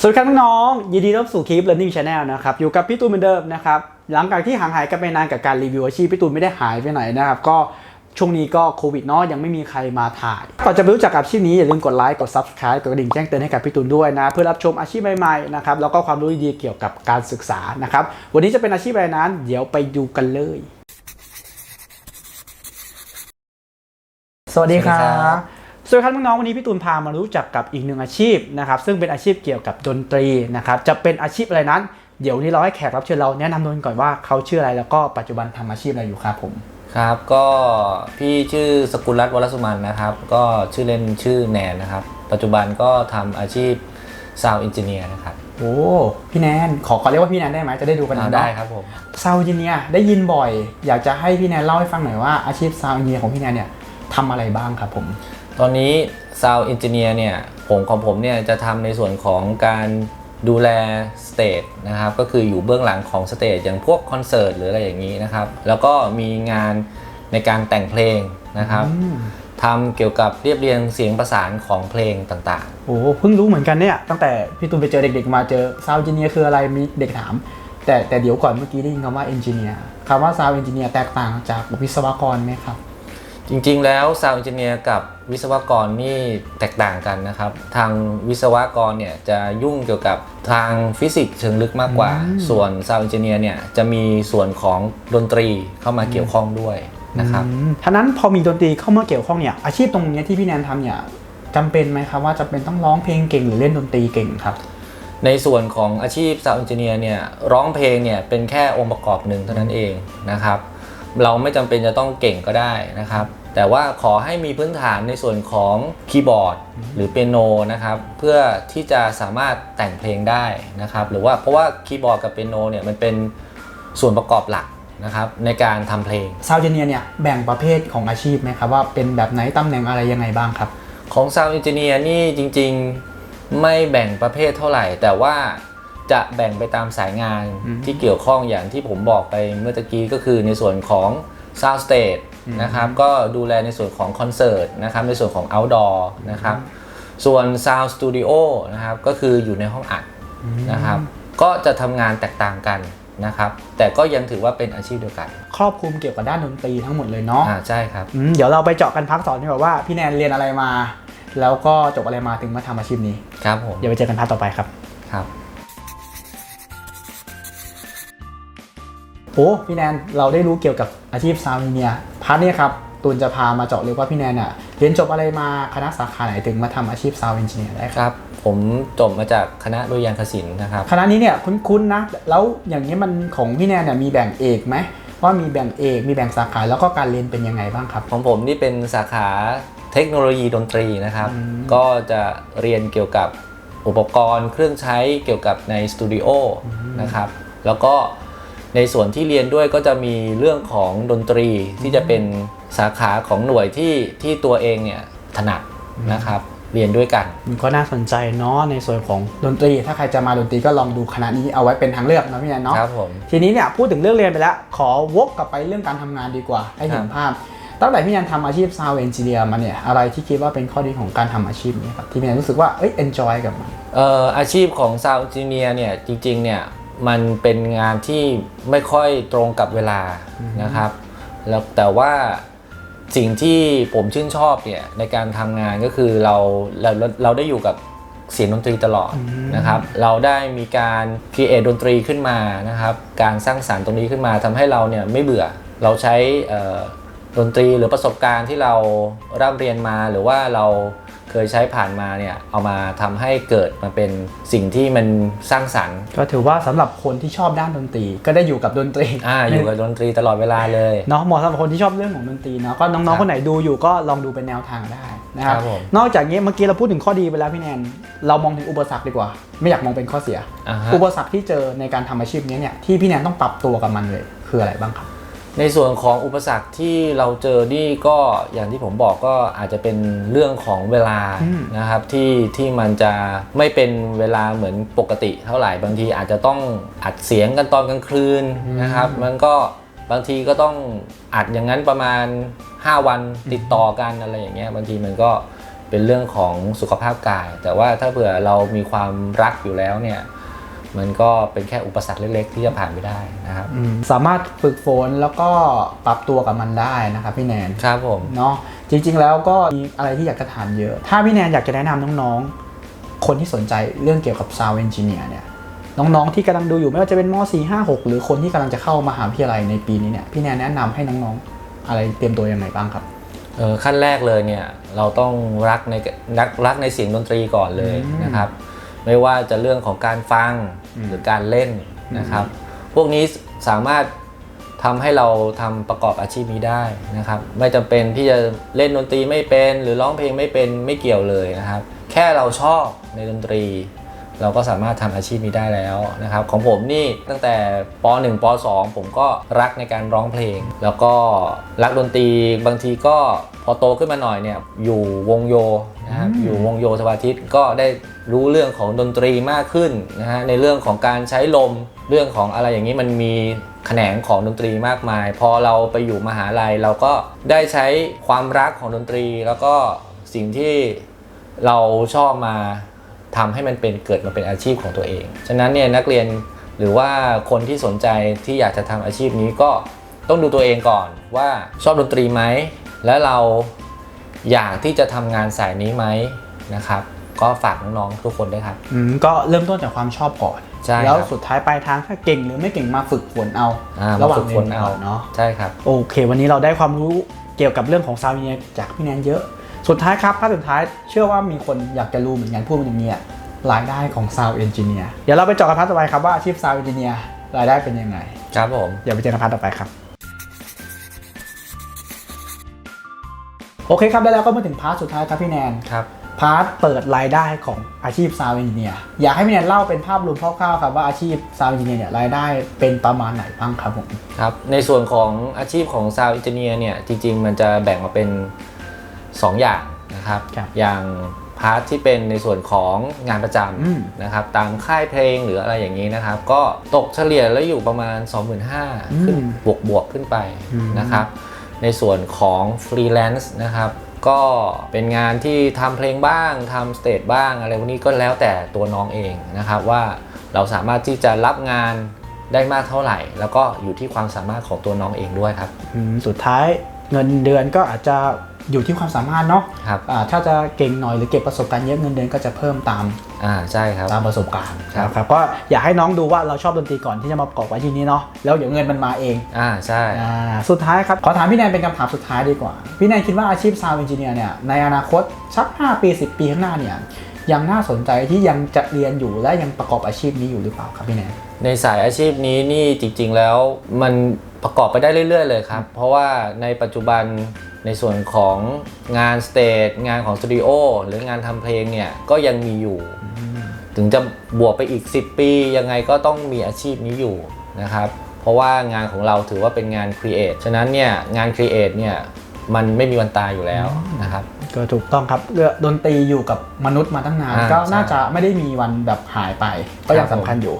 สวัสดีครับน้องๆยินดีต้อนรับสู่คลิป Learning Channel นะครับ อยู่กับพี่ตูนเหมือนเดิมนะครับ หลังจากที่ห่างหายกันไปนานกับการรีวิวอาชีพพี่ตูนไม่ได้หายไปไหนนะครับ ก็ช่วงนี้ก็โควิดเนาะยังไม่มีใครมาถ่าย ก่อนจะไปรู้จักกับอาชีพนี้อย่าลืมกดไลค์กด Subscribe กดกระดิ่งแจ้งเตือนให้กับพี่ตูนด้วยนะ เพื่อรับชมอาชีพใหม่ๆนะครับแล้วก็ความรู้ดีๆเกี่ยวกับการศึกษานะครับวันนี้จะเป็นอาชีพอะไรนั้น เดี๋ยวไปดูกันเลย สวัสดีครับ สวัสดีครับน้องๆวันนี้พี่ตูนพามารู้จักกับอีกหนึ่งอาชีพนะครับซึ่งเป็นอาชีพเกี่ยวกับดนตรีนะครับจะเป็นอาชีพอะไรนั้น เดี๋ยววนนี้เราให้แขกรับเชิญเราแนะนำตัวกันก่อนว่าเขาชื่ออะไรแล้วก็ปัจจุบันทำอาชีพอะไรอยู่ครับผมครับก็พี่ชื่อสกุลรัตน์วรสุมันนะครับ ก็ชื่อเล่นชื่อแนนนะครับ ปัจจุบันก็ทำอาชีพซาว n d อินเจเนียร์นะครับโอ้พี่แนนขอขอเรียกว่าพี่แนนได้ไหมจะได้ดูกันอ่าเนาะได้ครับผมซาวจิเนียได้ยินบ่อย อยากจะให้พี่แนนเล่าให้ฟังหน่อยว่าอาชีพซาวจิเนียของพี่แนนเนี่ยทำอะไรบ้างครับผม ตอนนี้ซาว n d อินเจเนียร์เนี่ยผมของผมเนี่ยจะทำในส่วนของการดูแลสเตจนะครับก็คืออยู่เบื้องหลังของสเตจอย่างพวกคอนเสิร์ตหรืออะไรอย่างนี้นะครับแล้วก็มีงานในการแต่งเพลงนะครับอืมทำเกี่ยวกับเรียบเรียงเสียงประสานของเพลงต่างโอ้เพิ่งรู้เหมือนกันเนี่ย ตั้งแต่พี่ตูนไปเจอเด็กๆมาเจอซาวจิเนียคืออะไรมีเด็กถาม แต่แต่เดี๋ยวก่อนเมื่อกี้ได้ยินคำว่าเอนจิเนียร์คำว่าซาวเอนจิเนียร์แตกต่างจากวิศวกรไหมครับ จริงๆ แล้ว Sound Engineer กับวิศวกรนี่แตกต่างกันนะครับ ทางวิศวกรเนี่ยจะยุ่งเกี่ยวกับทางฟิสิกส์เชิงลึกมากกว่าอืมส่วน Sound Engineer เนี่ยจะมีส่วนของดนตรีเข้ามาเกี่ยวข้องด้วยนะครับอืมท่านั้นพอมีดนตรีเข้ามาเกี่ยวข้องเนี่ยอาชีพตรงเนี้ยที่พี่แนนทำเนี่ยจำเป็นไหมครับว่าจะเป็นต้องร้องเพลงเก่งหรือเล่นดนตรีเก่งครับในส่วนของอาชีพ Sound Engineer เนี่ยร้องเพลงเนี่ยเป็นแค่องค์ประกอบหนึ่งเท่านั้นเองนะครับ เราไม่จำเป็นจะต้องเก่งก็ได้นะครับ แต่ว่าขอให้มีพื้นฐานในส่วนของคีย์บอร์ดหรือเปียโนนะครับเพื่อที่จะสามารถแต่งเพลงได้นะครับ หรือว่าเพราะว่าคีย์บอร์ดกับเปียโนเนี่ยมันเป็นส่วนประกอบหลักนะครับในการทำเพลงซาวเจเนียเนี่ยแบ่งประเภทของอาชีพไหมครับว่าเป็นแบบไหนตำแหน่งอะไรยังไงบ้างครับ ของ Sound Engineer นี่จริงๆไม่แบ่งประเภทเท่าไหร่ แต่ว่า จะแบ่งไปตามสายงานอืมที่เกี่ยวข้องอย่างที่ผมบอกไปเมื่อตะกี้ก็คือในส่วนของ Sound Stage นะครับก็ดูแลในส่วนของคอนเสิร์ตนะครับในส่วนของ Outdoor นะครับส่วน Sound Studio นะครับก็คืออยู่ในห้องอัดนะครับก็จะทำงานแตกต่างกันนะครับแต่ก็ยังถือว่าเป็นอาชีพเดียวกัน ครอบคลุมเกี่ยวกับด้านดนตรีทั้งหมดเลยเนาะอ่าใช่ครับอืมเดี๋ยวเราไปเจาะกันพักสอนดีกว่าว่าพี่แนนเรียนอะไรมา แล้วก็จบอะไรมาถึงมาทำอาชีพนี้ครับผมเดี๋ยวไปเจอกันพักต่อไปครับครับ โอ้พี่แนนเราได้รู้เกี่ยวกับอาชีพซาวเนียพาร์ทเนี้ครับตูนจะพามาเจาะเลยว่าพี่แนนอะเรียนจบอะไรมาคณะสาขาไหนถึงมาทำอาชีพซาวเอนจิเนียร์ได้คครับรับ ผมจบมาจากคณะดุริยางคศิลป์นะครับคณะนี้เนี่ยคุ้นๆนะ แล้วอย่างนี้มันของพี่แนนเนี่ยมีแบ่งเอกไหมว่ามีแบ่งเอกมีแบ่งสาขาแล้วก็การเรียนเป็นยังไงบ้างครับ ของผมนี่เป็นสาขาเทคโนโลยีดนตรีนะครับอืมก็จะเรียนเกี่ยวกับอุปกรณ์เครื่องใช้เกี่ยวกับในสตูดิโอนะครับแล้วก็ ในส่วนที่เรียนด้วยก็จะมีเรื่องของดนตรีที่จะเป็นสาขาของหน่วยที่ที่ตัวเองเนี่ยถนัดนะครับเรียนด้วยกันมันก็น่าสนใจเนาะในส่วนของดนตรี ถ้าใครจะมาดนตรีก็ลองดูคณะนี้เอาไว้เป็นทางเลือกนะพี่แนนเนาะครับผมทีนี้เนี่ยพูดถึงเรื่องเรียนไปแล้ว ขอวกกลับไปเรื่องการทำงานดีกว่า ให้เห็นภาพ ตั้งแต่พี่แนนทำอาชีพซาวเอนจิเนียร์มาเนี่ยอะไรที่คิดว่าเป็นข้อดีของการทำอาชีพนี้ครับที่พี่แนนรู้สึกว่าเอ้ยเอนจอยกับมันเอ่ออาชีพของ Sound Engineer เนี่ยจริงๆเนี่ย มันเป็นงานที่ไม่ค่อยตรงกับเวลานะครับ แล้วแต่ว่าสิ่งที่ผมชื่นชอบเนี่ยในการทำงานก็คือเราเราเราเราได้อยู่กับเสียงดนตรีตลอดนะครับ เราได้มีการค r เอทดนตรีขึ้นมานะครับ การสร้างสารรค์ตรงนี้ขึ้นมาทำให้เราเนี่ยไม่เบื่อ เราใช้เอ่อดนตรีหรือประสบการณ์ที่เราร่ำเรียนมาหรือว่าเรา เคยใช้ผ่านมาเนี่ยเอามาทำให้เกิดมาเป็นสิ่งที่มันสร้างสรรค์ก็ถือว่าสำหรับคนที่ชอบด้านดนตรี ก็ได้อยู่กับดนตรีอ่าอยู่กับดนตรีตลอดเวลาเลยเนาะเหมาะสำหรับคนที่ชอบเรื่องของดนตรีเนาะก็น้ครัองบๆคนไหนดูอยู่ก็ลองดูเป็นแนวทางได้นะครับครับผมนอกจากนี้เมื่อกี้เราพูดถึงข้อดีไปแล้วพี่แนนเรามองถึงอุปสรรคดีกว่า ไม่อยากมองเป็นข้อเสียอ่าฮะอุปสรรคที่เจอในการทำอาชีพนี้เนี่ยที่พี่แนนต้องปรับตัวกับมันเลยคืออะไรบ้างครับ ในส่วนของอุปสรรคที่เราเจอนี่ก็อย่างที่ผมบอกก็อาจจะเป็นเรื่องของเวลาอืมนะครับที่ที่มันจะไม่เป็นเวลาเหมือนปกติเท่าไหร่บางทีอาจจะต้องอัดเสียงกันตอนกลางคืนนะครับ มันก็บางทีก็ต้องอัดอย่างนั้นประมาณ 5 วันติดต่อกันอะไรอย่างเงี้ยบางทีมันก็เป็นเป็นเรื่องของสุขภาพกาย แต่ว่าถ้าเผื่อเรามีความรักอยู่แล้วเนี่ย มันก็เป็นแค่อุปสรรคเล็ก ๆ ที่จะผ่านไปได้นะครับอืมสามารถฝึกฝนแล้วก็ปรับตัวกับมันได้นะครับพี่แนน ครับผม เนาะจริงๆแล้วก็มีอะไรที่อยากจะถามเยอะ ถ้าพี่แนนอยากจะแนะนำน้องๆ คนที่สนใจเรื่องเกี่ยวกับ Sound Engineer เนี่ยน้องๆที่กำลังดูอยู่ไม่ว่าจะเป็นม .4 5 6 หรือคนที่กำลังจะเข้ามหาวิทยาลัยในปีนี้เนี่ยพี่แนนแนะนำให้น้องๆ อะไรเตรียมตัวยังไงบ้างครับ เอ่อขั้นแรกเลยเนี่ยเราต้องรักในรักรักในเสียงดนตรีก่อนเลยอืมนะครับ ไม่ว่าจะเรื่องของการฟังหรือการเล่นนะครับ พวกนี้สามารถทำให้เราทำประกอบอาชีพนี้ได้นะครับ ไม่จำเป็นที่จะเล่นดนตรีไม่เป็น หรือร้องเพลงไม่เป็นไม่เกี่ยวเลยนะครับ แค่เราชอบในดนตรี เราก็สามารถทำอาชีพนี้ได้แล้วนะครับ ของผมนี่ตั้งแต่ป .1 ป .2 ผมก็รักในการร้องเพลง แล้วก็รักดนตรีบางทีก็พอโตขึ้นมาหน่อยเนี่ยอยู่วงโย นะครับอืมอยู่วงโยสวาทิตก็ได้รู้เรื่องของดนตรีมากขึ้นนะฮะในเรื่องของการใช้ลมเรื่องของอะไรอย่างนี้มันมีแขนงของดนตรีมากมาย พอเราไปอยู่มหาลัยเราก็ได้ใช้ความรักของดนตรี แล้วก็สิ่งที่เราชอบมาทำให้มันเป็นเกิดมาเป็นอาชีพของตัวเอง ฉะนั้นเนี่ยนักเรียนหรือว่าคนที่สนใจที่อยากจะทำอาชีพนี้ก็ต้องดูตัวเองก่อนว่าชอบดนตรีไหมและเรา อยากที่จะทำงานสายนี้ไหมนะครับ ก็ฝากน้องๆทุกคนด้วยครับ อืมก็เริ่มต้นจากความชอบก่อน ใช่ครับแล้วสุดท้ายปลายทางถ้าเก่งหรือไม่เก่งมาฝึกฝนเอา อ่าระหว่างมาฝึกฝนรียเอาเนาะ ใช่ครับ โอเค วันนี้เราได้ความรู้เกี่ยวกับเรื่องของ Sound Engineer จากพี่แนนเยอะ สุดท้ายครับภาพสุดท้ายเชื่อว่ามีคนอยากจะรู้เหมือนกันพูดมันอย่างนี้อะรายได้ของ Sound Engineer เดี๋ยวเราไปเจาะกันพาร์ทต่อไปครับว่าอาชีพ Sound Engineer รายได้เป็นยังไง ครับผม เดี๋ยวไปเจอกันพาร์ทต่อไปครับ โอเคครับ แล้วเราก็มาถึงพาร์ทสุดท้ายครับพี่แนนครับพาร์ทเปิดรายได้ของอาชีพ Sound Engineer อยากให้พี่แนนเล่าเป็นภาพรวมคร่าวๆครับว่าอาชีพ Sound Engineer เนี่ยรายได้เป็นประมาณไหนบ้างครับผมครับในส่วนของอาชีพของ Sound Engineer เนี่ยจริง ๆ มันจะแบ่งมาเป็น 2 อย่างนะครับครับอย่างพาร์ทที่เป็นในส่วนของงานประจอืมำนะครับตามค่ายเพลงหรืออะไรอย่างนี้นะครับ ก็ตกเฉลี่ยแล้วอยู่ประมาณ 25,000ขึ้นบวกบวกๆขึ้นไปนะครับ ในส่วนของฟรีแลนซ์นะครับก็เป็นงานที่ทำเพลงบ้างทำสเตจบ้างอะไรพวกนี้ก็แล้วแต่ตัวน้องเองนะครับว่าเราสามารถที่จะรับงานได้มากเท่าไหร่ แล้วก็อยู่ที่ความสามารถของตัวน้องเองด้วยครับ สุดท้ายเงินเดือนก็อาจจะ อยู่ที่ความสามารถเนาะครับอ่าถ้าจะเก่งหน่อยหรือเก็บประสบการณ์เยอะเงินเดือนก็จะเพิ่มตามอ่าใช่ครับ ตามประสบการณ์ครับ ครับก็อยากให้น้องดูว่าเราชอบดนตรีก่อนที่จะมาประกอบไว้ที่นี้เนาะแล้วเดี๋ยวเงินมันมาเองอ่าใช่อ่าสุดท้ายครับขอถามพี่แนนเป็นคำถามสุดท้ายดีกว่า พี่แนนคิดว่าอาชีพ Sound Engineer เนี่ยในอนาคตสัก 5 ปี 10 ปีข้างหน้าเนี่ยยังน่าสนใจที่ยังจะเรียนอยู่และยังประกอบอาชีพนี้อยู่หรือเปล่าครับพี่แนนในสายอาชีพนี้นี่จริง ๆ แล้วมันประกอบไปได้เรื่อย ๆ เลยครับ เพราะว่าในปัจจุบัน ในส่วนของงานสเตจงานของสตูดิโอหรืองานทำเพลงเนี่ยก็ยังมีอยู่ ถึงจะบวกไปอีก 10 ปี ยังไงก็ต้องมีอาชีพนี้อยู่นะครับเพราะว่างานของเราถือว่าเป็นงานครีเอทฉะนั้นเนี่ยงานครีเอทเนี่ยมันไม่มีวันตายอยู่แล้วนะครับก็ถูกต้องครับเรื่องดนตรีอยู่กับมนุษย์มาตั้งนานอ่าก็ใช่น่าจะไม่ได้มีวันแบบหายไป ก็ยังครับสำคัญอยู่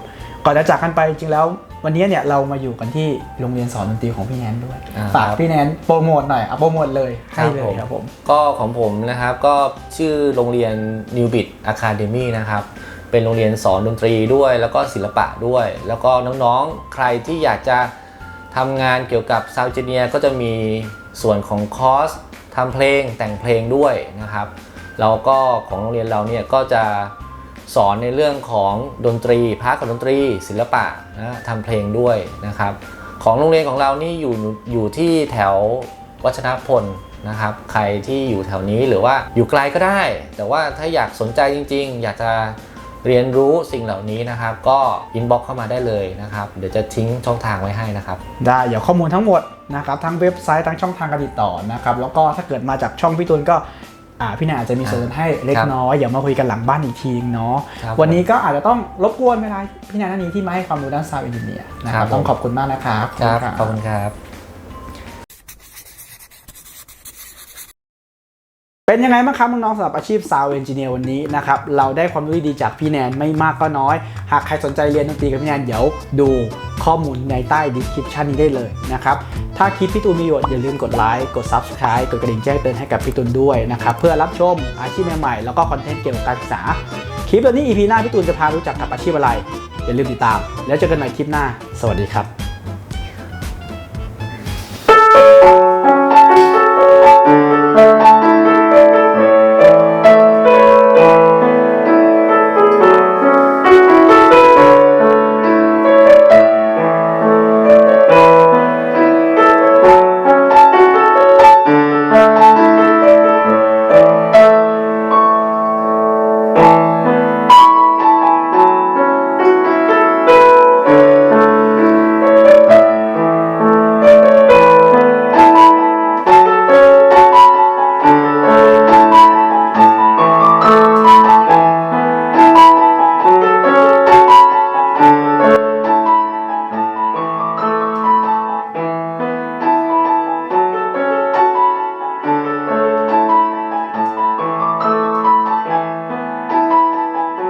ก่อนจะจากกันไปจริงๆแล้ว วันนี้เนี่ยเรามาอยู่กันที่โรงเรียนสอนดนตรีของพี่แนนด้วย อ่า ฝากครับพี่แนนโปรโมทหน่อยเอาโปรโมทเลยครัให้บเลยผมครับผม ก็ของผมนะครับก็ชื่อโรงเรียน New Bit Academy นะครับ เป็นโรงเรียนสอนดนตรีด้วย แล้วก็ศิลปะด้วย แล้วก็น้องๆ ใครที่อยากจะทำงานเกี่ยวกับซาวเจเนียก็จะมีส่วนของคอร์สทำเพลงแต่งเพลงด้วยนะครับ แล้วก็ของโรงเรียนเราเนี่ยก็จะ สอนในเรื่องของดนตรีพาร์ทของดนตรี ศิลปะนะทำเพลงด้วยนะครับ ของโรงเรียนของเรานี่อยู่อยู่ที่แถววัชรพลนะครับ ใครที่อยู่แถวนี้หรือว่าอยู่ไกลก็ได้ แต่ว่าถ้าอยากสนใจจริง ๆ อยากจะเรียนรู้สิ่งเหล่านี้นะครับ ก็อินบ็อกเข้ามาได้เลยนะครับ เดี๋ยวจะทิ้งช่องทางไว้ให้นะครับ ได้เดี๋ยวข้อมูลทั้งหมดนะครับทั้งเว็บไซต์ทั้งช่องทางการติดต่อนะครับแล้วก็ถ้าเกิดมาจากช่องพี่ตูนก็ พี่แนนอาจจะมีส่วนลดให้เล็กครับน้อยเดี๋ยวมาคุยกันหลังบ้านอีกทีนึงเนาะครับวันนี้ก็อาจจะต้องรบกวนเวลาพี่แนนท่านนี้ที่มาให้ความรู้ด้านซาวด์เอนจิเนียร์นะคครัรับบผมต้องขอบคุณมากนะครับครับขอบคุณครับเป็นยังไงบ้างครับน้องๆสำหรับอาชีพ Sound Engineer วันนี้นะครับเราได้ความรู้ดีๆจากพี่แนนไม่มากก็น้อย หากใครสนใจเรียนดนตรีกับพี่แนนเดี๋ยวดูค ข้อมูลในใต้ description นี้ได้เลยนะครับ ถ้าคลิปพี่ตูนมีประโยชน์อย่าลืมกดไลค์กด subscribe กดกระดิ่งแจ้งเตือนให้กับพี่ตูนด้วยนะครับ เพื่อรับชมอาชีพใหม่ๆแล้วก็คอนเทนต์เกี่ยวกับการศึกษา คลิปตัวนี้ EP หน้าพี่ตูนจะพารู้จักกับอาชีพอะไร อย่าลืมติดตาม แล้วเจอกันใหม่คลิปหน้า สวัสดีครับ